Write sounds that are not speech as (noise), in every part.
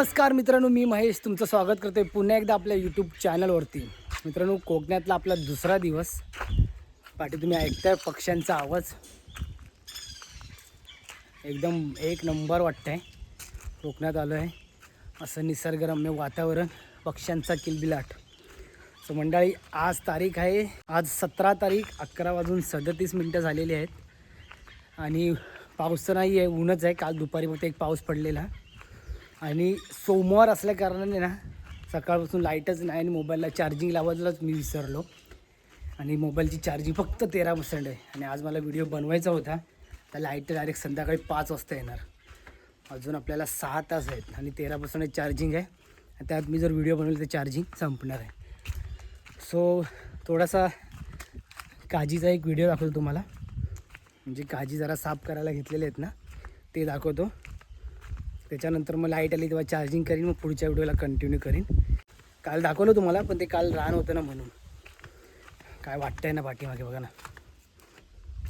नमस्कार मित्रांनो मी महेश. तुमचं स्वागत करतोय पुन्हा एकदा आपल्या यूट्यूब चॅनलवरती मित्रांनो कोकणातला आपला दुसरा दिवस. पाठी तुम्ही ऐकताय पक्ष्यांचा आवाज. एकदम एक नंबर वाटतंय. कोकणात आलो आहे असं निसर्गरम्य वातावरण पक्ष्यांचा किलबिलाट. सो मंडळी आज तारीख आहे. आज सतरा तारीख अकरा वाजून सदतीस मिनटं झालेली आहेत. आणि पाऊस तर नाही आहे ऊनच आहे. काल दुपारी फक्त एक पाऊस पडलेला. आणि सोमवार असल्या कारणाने ना सकाळपासून लाईटच नाही आणि मोबाईलला चार्जिंग लावायलाच मी विसरलो. आणि मोबाईलची चार्जिंग फक्त तेरा पर्सेंट आहे. आणि आज मला व्हिडिओ बनवायचा होता. तर लाइट डायरेक्ट संध्याकाळी पाच वाजता येणार. अजून आपल्याला सहा तास आहेत आणि तेरा पर्सेंट चार्जिंग आहे. आणि त्यात मी जर व्हिडिओ बनवला तर चार्जिंग संपणार आहे. सो थोडासा काजीचा एक व्हिडिओ दाखवतो तुम्हाला. म्हणजे काजी जरा साफ करायला घेतलेले आहेत ना ते दाखवतो. त्याच्यानंतर मग लाइट आली तेव्हा चार्जिंग करीन मग पुढच्या व्हिडिओला कंटिन्यू करीन. काल दाखवलं तुम्हाला पण ते काल रान होतं ना म्हणून. काय वाटतंय ना पाठीमागे बघा ना.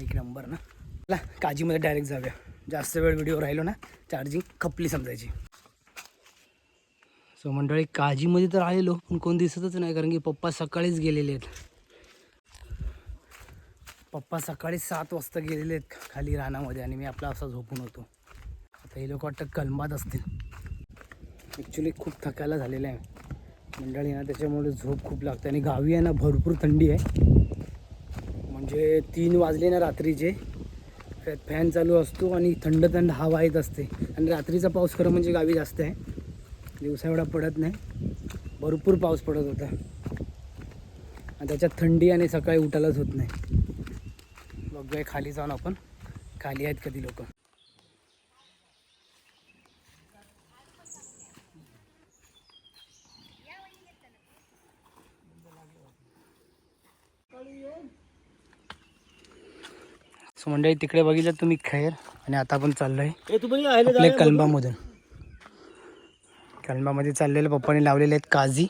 एक नंबर ना. चला काजीमध्ये डायरेक्ट जाऊया. जास्त वेळ व्हिडिओ राहिलो ना चार्जिंग खपली समजायची. सो मंडळी काजीमध्ये तर आलेलो पण कोण दिसतच नाही कारण की पप्पा सकाळीच गेलेले आहेत. पप्पा सकाळी सात वाजता गेलेले आहेत खाली रानामध्ये आणि मी आपला असा झोपून होतो. तर हे लोक वाटतं कलमात असतील. ॲक्च्युली खूप थकायला झालेलं आहे. मंडळी ना त्याच्यामुळे झोप खूप लागते. आणि गावी आहे ना भरपूर थंडी आहे. म्हणजे तीन वाजले ना रात्रीचे. फॅन चालू असतो आणि थंड थंड हवा येत असते. आणि रात्रीचा पाऊस खरं म्हणजे गावी जास्त आहे. दिवसा एवढा पडत नाही. भरपूर पाऊस पडत होता. आणि त्याच्यात थंडी आणि सकाळी उठायलाच होत नाही. बघूया खाली जाऊन आपण. खाली आहेत कधी लोक. सो मंडळी तिकडे बघितलं तुम्ही खैर आणि आता आपण पण आहे आपल्या कलबामधून. कलबामध्ये चाललेलं पप्पाने लावलेले आहेत काजी.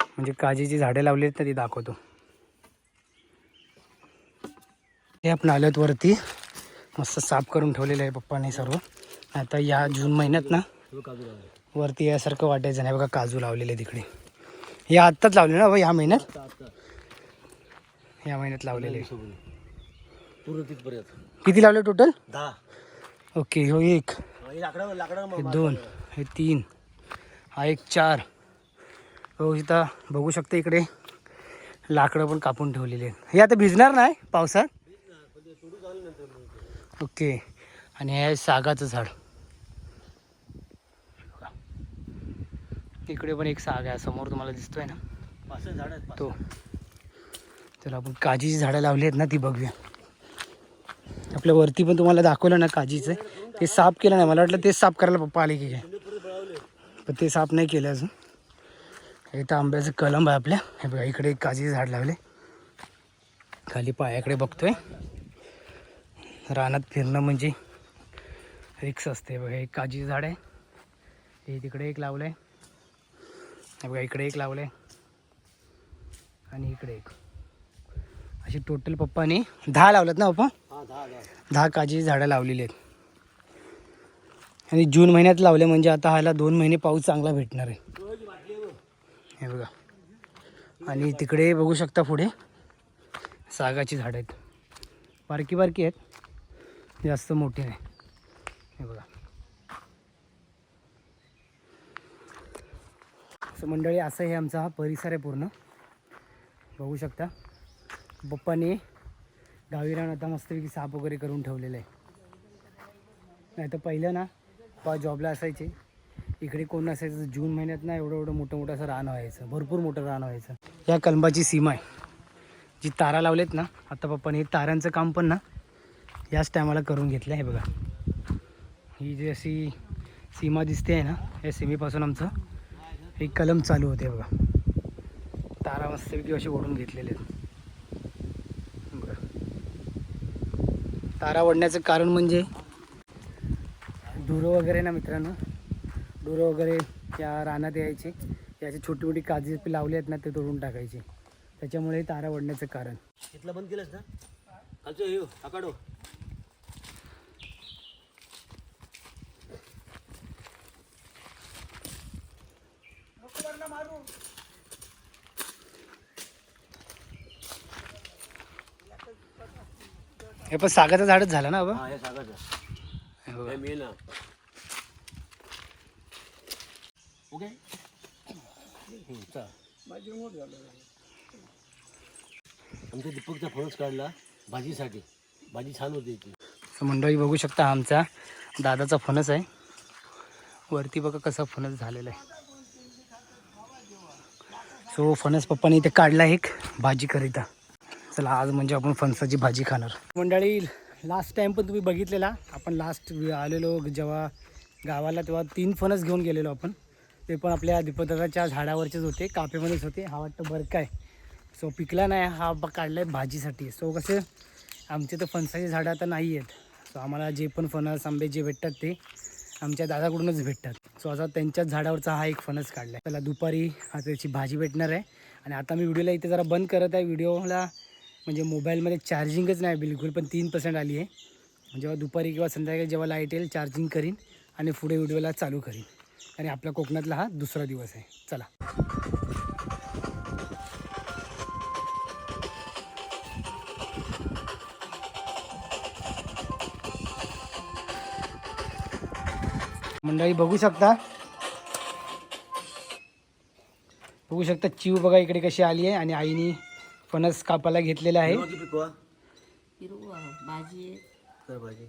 म्हणजे काजीची झाडे लावली आहेत ना ती दाखवतो. हे आपण आलो आहेत वरती. मस्त साफ करून ठेवलेलं आहे पप्पाने सर्व. आता या जून महिन्यात ना वरती यासारखं वाटायचं नाही. बघा काजू लावलेले तिकडे. हे आत्ताच लावले ना बघा या महिन्यात? या महिन्यात लावलेले. पूर्ण तिथपर्यंत. किती लावले टोटल दहा. ओके हो एक. हे लाकडा लाकडा हे दोन हे तीन हा एक चार. हो इथं बघू शकता इकडे. लाकडं पण कापून ठेवलेली आहेत. हे आता भिजणार नाही पावसात? ओके. आणि हे आहे सागाचं झाड. इकडे पण एक साग आहे समोर तुम्हाला दिसतोय ना? झाड आहेत तो. चला आपण काजीची झाडं लावली आहेत ना ती बघूया. आपल्या वरती पण तुम्हाला दाखवलं ना काजीचं. ते साफ केलं नाही. मला वाटलं तेच साफ करायला पप्पा आले की काय. पण ते साफ नाही केलं अजून. इथं आंब्याचं कलम आहे आपल्या. हे बघा इकडे एक काजीचं झाड लावले खाली पायाकडे बघतोय. रानात फिरणं म्हणजे रिक्स असते. बघा एक काजीचं झाड आहे. हे तिकडे एक लावलं आहे बघा इकडे एक लावलं आहे आणि इकडे एक. अशी टोटल पप्पाने दहा लावल्यात ना पप्पा? हा दहा दहा. दहा काजी झाडं लावलेली आहेत. आणि जून महिन्यात लावले म्हणजे आता ह्याला दोन महिने पाऊस चांगला भेटणार आहे. हे बघा. आणि तिकडे बघू शकता पुढे सागाची झाडं आहेत. बारकी बारकी आहेत. जास्त मोठी नाही. हे बघा. असं मंडळी असं हे आमचा हा परिसर आहे पूर्ण. बघू शकता. बप्पाने गावी राहून आता मस्तपैकी साफ वगैरे करून ठेवलेलं आहे. नाही तर पहिलं ना पा जॉबला असायचे. इकडे कोण असायचं जून महिन्यात ना एवढं एवढं मोठं मोठं असं रान व्हायचं. भरपूर मोठं रान व्हायचं. या कलंबाची सीमा आहे. जी तारा लावलेत ना आता पप्पाने हे तारांचं काम पण ना याच टायमाला करून घेतलं आहे बघा. ही जी अशी सीमा दिसते आहे ना या सीमेपासून आमचं एक कलम चालू होते बघा. तारा मस्तपैकी असे ओढून घेतलेले आहेत. तारा ओढण्याचं कारण म्हणजे? धुरं वगैरे ना मित्रांनो. धुरं वगैरे या रानात यायचे. याची छोटी मोठी काजी लावली आहेत ना ते तोडून टाकायचे. त्याच्यामुळे तारा ओढण्याचं कारण. इथलं बंद केलंच ना? येऊ आकाडो मारू हे पण सागाचं झाडच झालं ना बाबा? हा हे सागाचं हो. हे ओके. आमच्या दीपकचा फणस काढला भाजीसाठी. भाजी छान होती मंडळी बघू शकता आमचा दादाचा फणस आहे. वरती बघा कसा फणस झालेला आहे. सो फणस पप्पाने इथे काढला एक भाजी करिता चला आज म्हणजे आपण फणसाची भाजी खाणार. मंडळी लास्ट टाइम पण तुम्ही बघितलेला. आपण लास्ट आलेलो जेव्हा गावाला तेव्हा तीन फणस घेऊन गेलेलो आपण. ते पण आपल्या दीपदादाच्या झाडावरचेच होते कापेमध्येच होते. हा वाटतं बरं काय. सो पिकला नाही हा ब- काढला आहे भाजीसाठी. सो कसं आमचे तर फणसाची झाडं आता नाही आहेत. सो आम्हाला जे पण फणस आंबे जे भेटतात ते आमच्या दादाकडूनच भेटतात. सो आता त्यांच्याच झाडावरचा हा एक फणस काढला आहे त्याला दुपारी हा त्याची भाजी भेटणार आहे. आणि आता मी व्हिडिओला इथे जरा बंद करत आहे. व्हिडिओला म्हणजे मोबाईलमध्ये चार्जिंगच नाही बिलकुल पण तीन पर्सेंट आली आहे. म्हणजे जेव्हा दुपारी किंवा संध्याकाळी जेव्हा लाइट येईल चार्जिंग करीन आणि पुढे व्हिडिओला चालू करीन. आणि आपला कोकणातला हा दुसरा दिवस आहे. चला. मंडळी बघू शकता? बघू शकता चिव बघा इकडे कशी आली आहे आणि आईनी फणस कापायला घेतलेला आहे. किती पिकवा. हिरवा भाजी आहे. कर भाजी?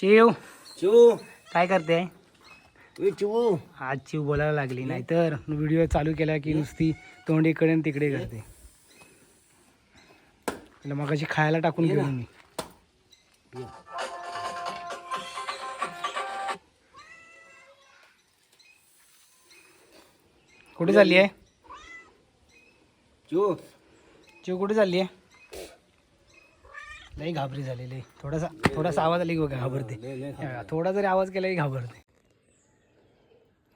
चिव. चिवू. काय करते? ए चिवू. आज चिव बोलायला लागली नाहीतर व्हिडिओ चालू केला की नुसती तोंड इकडे आणि तिकडे करते. तिला मगाशी खायला टाकून ये ना. मी. कुठे चालली आहे? चिवू चिव कुठे चालली आहे? लई घाबरी झालेली आहे. थोडासा थोडासा आवाज आला की बघा घाबरते. हा, थोडा जरी आवाज केला की घाबरते.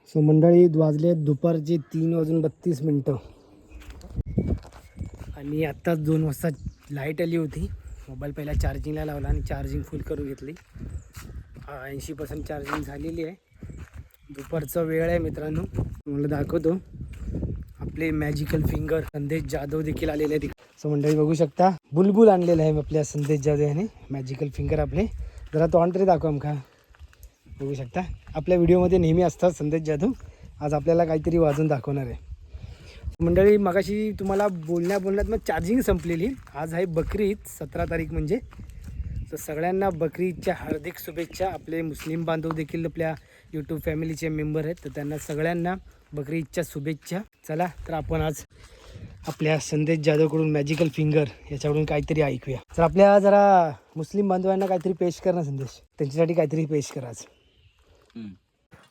सो मंडळी वाजले दुपारचे तीन वाजून बत्तीस मिनटं. आणि आत्ताच दोन वाजता लाइट आली होती. मोबाईल पहिला चार्जिंगला लावला आणि चार्जिंग फुल करून घेतली. ऐंशी पर्सेंट चार्जिंग झालेली आहे. दुपारचा वेळ आहे मित्रांनो. मला दाखवतो. आपले मॅजिकल फिंगर संदेश जाधव देखील आलेले आहेत सो मंडळी बघू शकता बुलबुल आणलेलं आहे आपल्या संदेश जाधव याने. मॅजिकल फिंगर आपले. जरा तो तरी दाखव आमका बघू शकता. आपल्या व्हिडिओमध्ये नेहमी असतात संदेश जाधव. आज आपल्याला काहीतरी वाजून दाखवणार आहे. मंडळी मगाशी तुम्हाला बोलण्या बोलण्यात मग चार्जिंग संपलेली. आज आहे बकरी ईद सतरा तारीख म्हणजे. तर सगळ्यांना बकरी ईदच्या हार्दिक शुभेच्छा. आपले मुस्लिम बांधव देखील आपल्या यूट्यूब फॅमिलीचे मेंबर आहेत तर त्यांना सगळ्यांना बकरी ईदच्या शुभेच्छा. चला तर आपण आज आपल्या संदेश जाधवकडून मॅजिकल फिंगर याच्याकडून काहीतरी ऐकूया. तर आपल्या जरा मुस्लिम बांधवांना काहीतरी पेश कर ना संदेश. त्यांच्यासाठी काहीतरी पेश कर आज.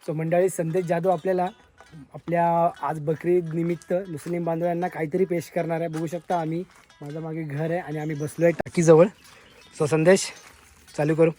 सो मंडळी संदेश जाधव आपल्याला आपल्या आज बकरी ईद निमित्त मुस्लिम बांधवांना काहीतरी पेश करणार आहे. बघू शकता आम्ही माझ्या मागे घर आहे आणि आम्ही बसलो आहे टाकीजवळ. सो संदेश चालू करू.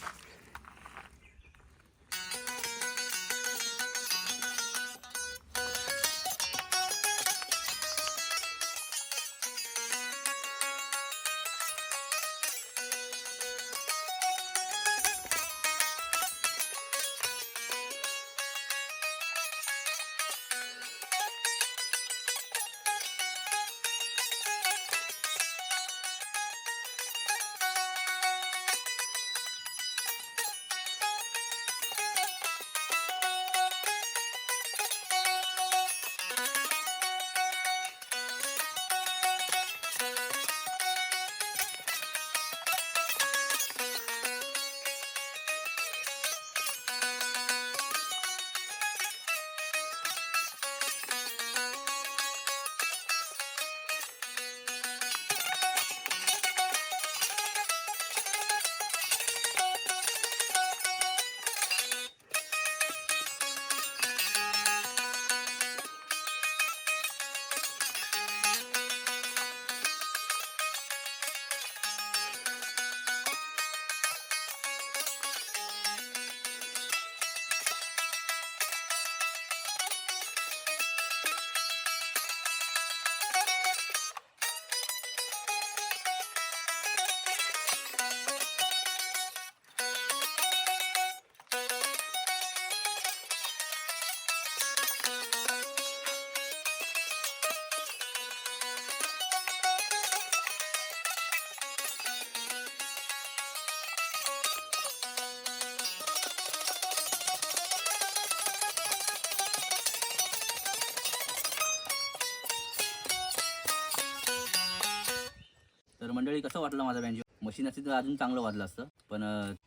मंडळी कसं वाटलं माझा बँजो मशीन असती तर अजून चांगलं वाजलं असतं. पण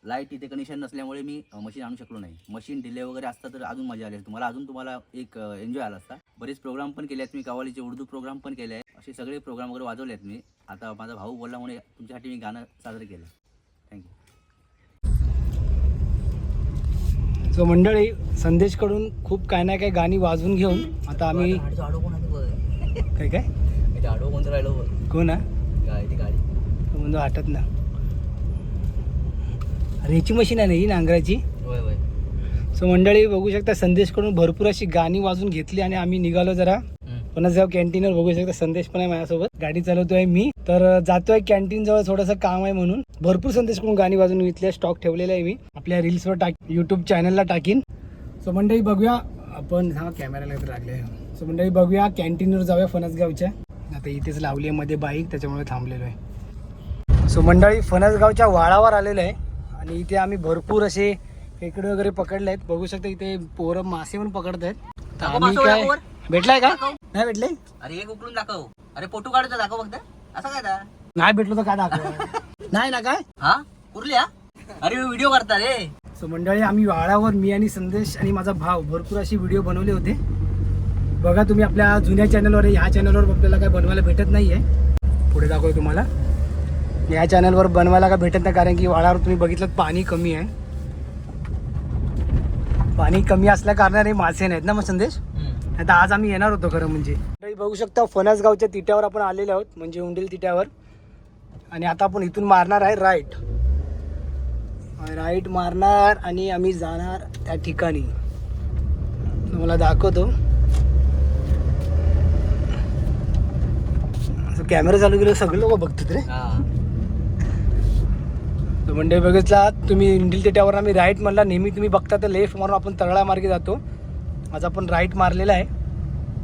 लाइट इथे कनेक्शन नसल्यामुळे मी मशीन आणू शकलो नाही. मशीन डिले वगैरे असतं तर अजून मजा आली असती. तुम्हाला अजून तुम्हाला एक एन्जॉय आला असता. बरेच प्रोग्राम पण केले आहेत मी. कवालीचे उर्दू प्रोग्राम पण केले आहेत. असे सगळे प्रोग्राम वगैरे वाजवले आहेत मी. आता माझा भाऊ बोलल्यामुळे तुमच्यासाठी मी गाणं साजरं केलं. थँक्यू सो मंडळी संदेशकडून खूप काय ना काय गाणी वाजवून घेऊन आता आम्ही काय काय? कोणतं राहिलो कोण हा? काय ती गाडी. तो म्हणतो आटत ना अरे मशीन आहे ना ही नांगराची सो मंडळी बघू शकता संदेशकडून भरपूर अशी गाणी वाजून घेतली आणि आम्ही निघालो जरा. पणसगाव कॅन्टीनवर बघू शकता संदेश पण आहे माझ्यासोबत. गाडी चालवतोय मी. तर जातोय कॅन्टीन जवळ थोडंसं काम आहे म्हणून. भरपूर संदेशकडून गाणी वाजून घेतली स्टॉक ठेवलेला आहे मी. आपल्या रील्सवर टाक युट्यूब चॅनलला टाकीन. सो मंडळी बघूया. आपण हा कॅमेराला लागले सो मंडळी बघूया कॅन्टीनवर जाऊया फणसगावच्या. आता इथेच लावली आहे मध्ये बाईक त्याच्यामुळे थांबलेलो आहे. सो मंडळी फणसगावच्या वाळावर आलेलो आहे. आणि इथे आम्ही भरपूर असे खेकडे वगैरे पकडले आहेत. बघू शकता इथे पोरं मासे पण पकडत आहेत. तर आम्ही काय. भेटलाय का. नाही भेटले? अरे एक उकळून दाखव. अरे फोटो काढतो दाखव फक्त. असं काय दा नाही भेटलो तर काय दाखव? (laughs) नाही ना काय? हा? कुरल्या अरे व्हिडिओ करता रे. सो मंडळी आम्ही वाळावर मी आणि संदेश आणि माझा भाव भरपूर अशी व्हिडिओ बनवले होते. बघा तुम्ही आपल्या जुन्या चॅनलवर. ह्या चॅनलवर आपल्याला काय बनवायला भेटत नाही आहे पुढे दाखवतो तुम्हाला. या चॅनलवर बनवायला काय भेटत नाही? कारण की वाळावर तुम्ही बघितलं पाणी कमी आहे. पाणी कमी असल्या कारणाने मासे नाहीत ना मग संदेश? आता आज आम्ही येणार होतो खरं म्हणजे. बघू शकता फणसगावच्या तिट्यावर आपण आलेलो आहोत म्हणजे उंडील तिट्यावर. आणि आता आपण इथून मारणार आहे राईट. राईट मारणार आणि आम्ही जाणार त्या ठिकाणी. तुम्हाला दाखवतो. कॅमेरा चालू केलं सगळे लोक बघतात रे. म्हणजे बघितला तुम्ही इंडिल तिट्यावर आम्ही राईट म्हणला नेहमी तुम्ही बघता तर लेफ्ट मारून आपण तळा मार्गे जातो. आज आपण राईट मारलेला आहे.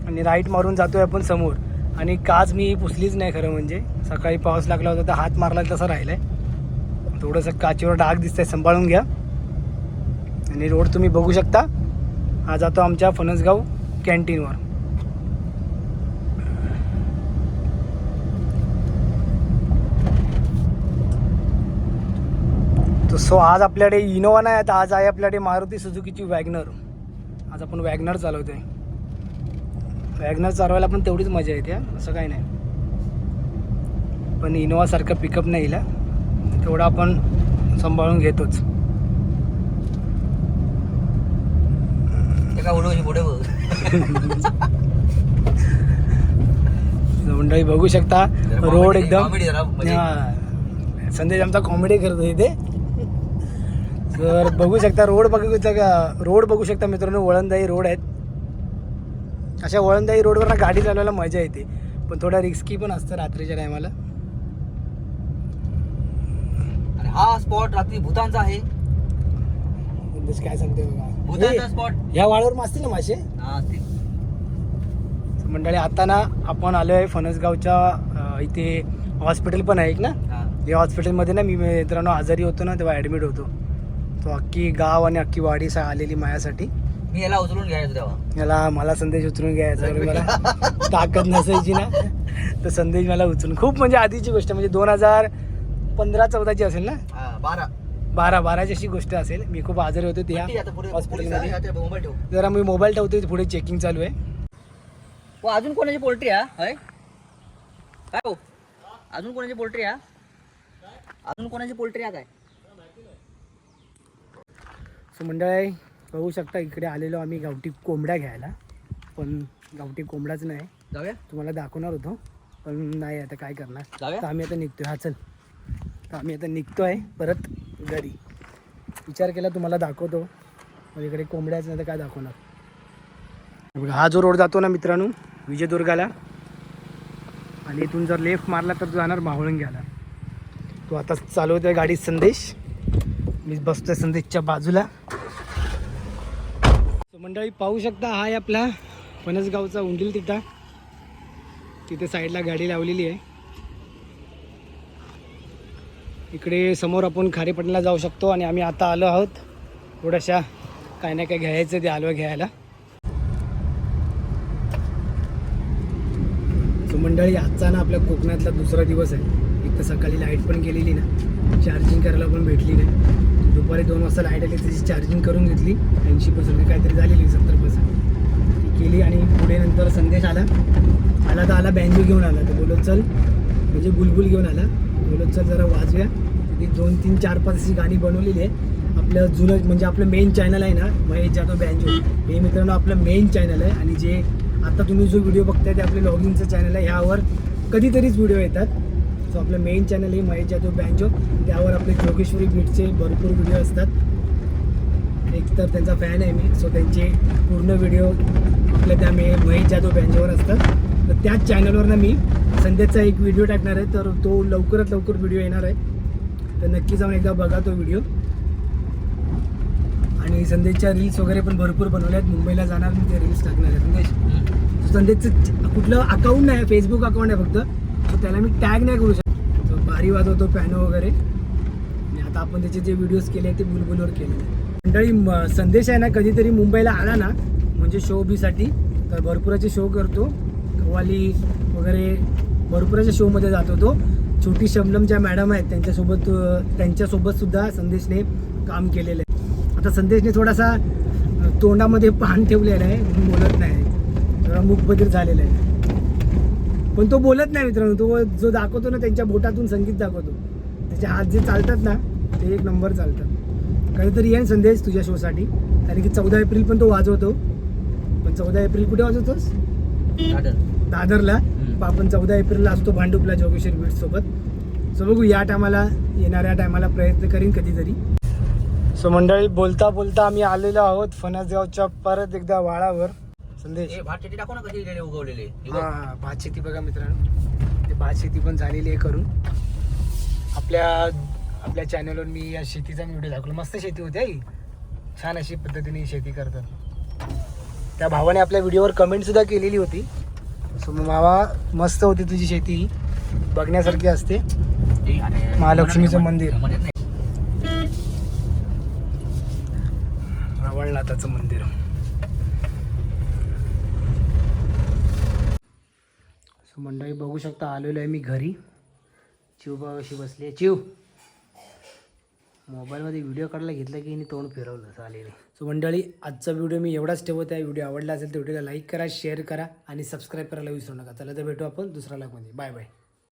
आणि राईट मारून जातो आहे आपण समोर. आणि काच मी पुसलीच नाही खरं म्हणजे. सकाळी पाऊस लागला होता तर हात मारला तसा आहे थोडंसं काचेवर डाग दिसतंय सांभाळून घ्या. आणि रोड तुम्ही बघू शकता. हा जातो आमच्या फणसगाव कॅन्टीनवर तो सो आज आपल्याकडे इनोवा नाही आता आज आहे आपल्याकडे मारुती सुझुकीची वॅगनर. आज आपण वॅगनर चालवतोय. वॅगनर चालवायला पण तेवढीच मजा येते असं काही नाही. पण इनोवासारखं पिकअप नाही हा. तेवढं आपण सांभाळून घेतोच. मंडळी (laughs) बघू. शकता. रोड एकदम. संदेश आमचा कॉमेडी करतो इथे. तर बघू शकता रोड बघू शकता रोड बघू शकता मित्रांनो वळणदायी रोड आहेत. अशा वळणदायी रोडवर ना गाडी चालवायला मजा येते पण थोडा रिस्की पण असतं रात्रीच्या टायमाला आणि हा स्पॉट रात्री भूतांचा आहे. काय सांगते बघा. स्पॉट या वाळवर मासतील ना मासे? हा मंडळी आता ना आपण आलो आहे फणसगावच्या इथे हॉस्पिटल पण आहे ना? हा. या हॉस्पिटलमध्ये ना मी मित्रांनो आजारी होतो ना तेव्हा ॲडमिट होतो. तो अख्खी गाव आणि अख्खी वाडी सा आलेली माझ्यासाठी. मी याला उचलून घ्यायचो तेव्हा. याला मला संदेश उचलून घ्यायचा आणि मला (laughs) ताकद नसायची ना. तर संदेश मला उचलून खूप म्हणजे आधीची गोष्ट म्हणजे दोन हजार पंधरा चौदाची असेल ना? हा बारा. बारा बाराची अशी गोष्ट असेल. मी खूप आजारी होतो त्या ती आता पुढे हॉस्पिटलमध्ये पोलीस आहे, मोबाईल ठेव. जरा मी मोबाईल ठेवतो पुढे चेकिंग चालू आहे. हो अजून कोणाची पोल्ट्री हा हय. काय हो? अजून कोणाची पोल्ट्री हा अजून कोणाची पोल्ट्री हा काय? सो मंडळी बघू शकता इकडे आलेलो आम्ही गावठी कोंबड्या घ्यायला. पण गावठी कोंबडाच नाही. जाऊया? तुम्हाला दाखवणार होतो. पण नाही आता काय करणार? जाऊया? तर आम्ही आता निघतोय. हा चल. तर आम्ही आता निघतोय परत घरी. विचार केला तुम्हाला दाखवतो. मग इकडे कोंबड्याच नाही तर काय दाखवणार? बघा हा जो रोड जातो ना मित्रांनो विजयदुर्गाला. आणि इथून जर लेफ्ट मारला तर जाणार मावळंग्याला. तो आता चालवतोय गाडी संदेश. मी बसतोय संदेशच्या बाजूला. मंडळी पाहू शकता हा आहे आपला फणसगावचा उंडील तिटा. तिथे साईडला गाडी लावलेली आहे. इकडे समोर आपण खारेपटणला जाऊ शकतो आणि आम्ही आता आलो आहोत थोड्याशा काय ना काय घ्यायचं ते आलो घ्यायला. So मंडळी आजचा ना आपल्या कोकणातला दुसरा दिवस आहे. तर सकाळी लाइट पण गेलेली ना. चार्जिंग करायला पण भेटली नाही. दुपारी दोन वाजता लाइट आली त्याची चार्जिंग करून घेतली. ऐंशी पर्सेंट काहीतरी झालेली सत्तर पर्सेंट ती केली आणि पुढे नंतर संदेश आला. आला तर आला बँजो घेऊन आला. तर बोलत चल. म्हणजे बुलबुल घेऊन आला. बोलत चल जरा वाजव्या. ती दोन तीन चार पाच अशी गाणी बनवलेली आहे. आपलं जुनं म्हणजे आपलं मेन चॅनल आहे ना महेश जाधव बँजो हे मित्रांनो आपलं मेन चॅनल आहे. आणि जे आता तुम्ही जो व्हिडिओ बघताय ते आपलं लॉगिंगचं चॅनल आहे. ह्यावर कधीतरीच व्हिडिओ येतात. सो आपलं मेन चॅनल आहे महेश जाधव बँजो त्यावर आपले जोगेश्वरी बीटचे भरपूर व्हिडिओ असतात. एक तर त्यांचा फॅन आहे मी सो त्यांचे पूर्ण व्हिडिओ आपल्या त्या मे महेश जाधव बँजोवर असतात. तर त्याच चॅनलवर ना मी संध्याचा एक व्हिडिओ टाकणार आहे तर तो लवकरात लवकर व्हिडिओ येणार आहे. तर नक्की जाऊन एकदा बघा तो व्हिडिओ आणि संदेशच्या रील्स वगैरे पण भरपूर बनवल्या आहेत. मुंबईला जाणार मी ते रील्स टाकणार आहे संदेश. संदेशचं कुठलं अकाउंट नाही फेसबुक अकाउंट आहे फक्त. तर त्याला मी टॅग नाही करू शकतो. भारी बारी वाजवतो पॅनो वगैरे. आणि आता आपण त्याचे जे व्हिडिओज केले ते बुलबुलवर केले मंडळी म- संदेश आहे ना कधीतरी मुंबईला आला ना म्हणजे शो बीसाठी तर भरपुराचे शो करतो. कव्वाली वगैरे भरपुराच्या शोमध्ये जातो तो. छोटी शबनम ज्या मॅडम आहेत त्यांच्यासोबत त्यांच्यासोबत सुद्धा संदेशने काम केलेलं आहे. आता संदेशने थोडासा तोंडामध्ये पान ठेवलेलं आहे बोलत नाही. थोडा मूकबधीर झालेला आहे. पण तो बोलत नाही मित्रांनो. तो जो दाखवतो ना त्यांच्या बोटातून संगीत दाखवतो. त्याचे हात जे चालतात ना ते एक नंबर चालतात. कधीतरी येईन संदेश तुझ्या शोसाठी. कारण की चौदा एप्रिल पण तो वाजवतो. पण चौदा एप्रिल कुठे वाजवतोस? दादरला. पण आपण चौदा एप्रिलला असतो भांडुपला जोगेश्वर बीट सोबत. सो बघू या टायमाला येणाऱ्या टायमाला प्रयत्न करीन कधीतरी. सो मंडळी बोलता बोलता आम्ही आलेलो आहोत फणसगावच्या परत एकदा वाळावर संदेश. भात शेती टाकू ना कधी उगवलेले? हा भात शेती बघा मित्रांनो. ते भात शेती पण झालेली आहे करून. आपल्या आपल्या चॅनलवर मी या शेतीचा व्हिडिओ दाखवला. मस्त शेती होती आई. छान अशी पद्धतीने शेती करतात. त्या भावाने आपल्या व्हिडिओवर कमेंट सुद्धा केलेली होती. सो मावा मस्त होती तुझी शेती. बघण्यासारखी असते. महालक्ष्मीचं मंदिर. रावळनाथाचं मंदिर सो मंडळी बघू शकता आलेलो आहे मी घरी. चिव बघ अशी बसली आहे. चिव मोबाईलमध्ये व्हिडिओ काढला घेतला की हिने तोंड फिरवलं चालेल. सो मंडळी आजचा व्हिडिओ मी एवढाच ठेवत आहे. व्हिडिओ आवडला असेल तर व्हिडिओला लाईक करा शेअर करा आणि सबस्क्राईब करायला विसरू नका. चला तर भेटू आपण दुसऱ्या लाईकमध्ये बाय बाय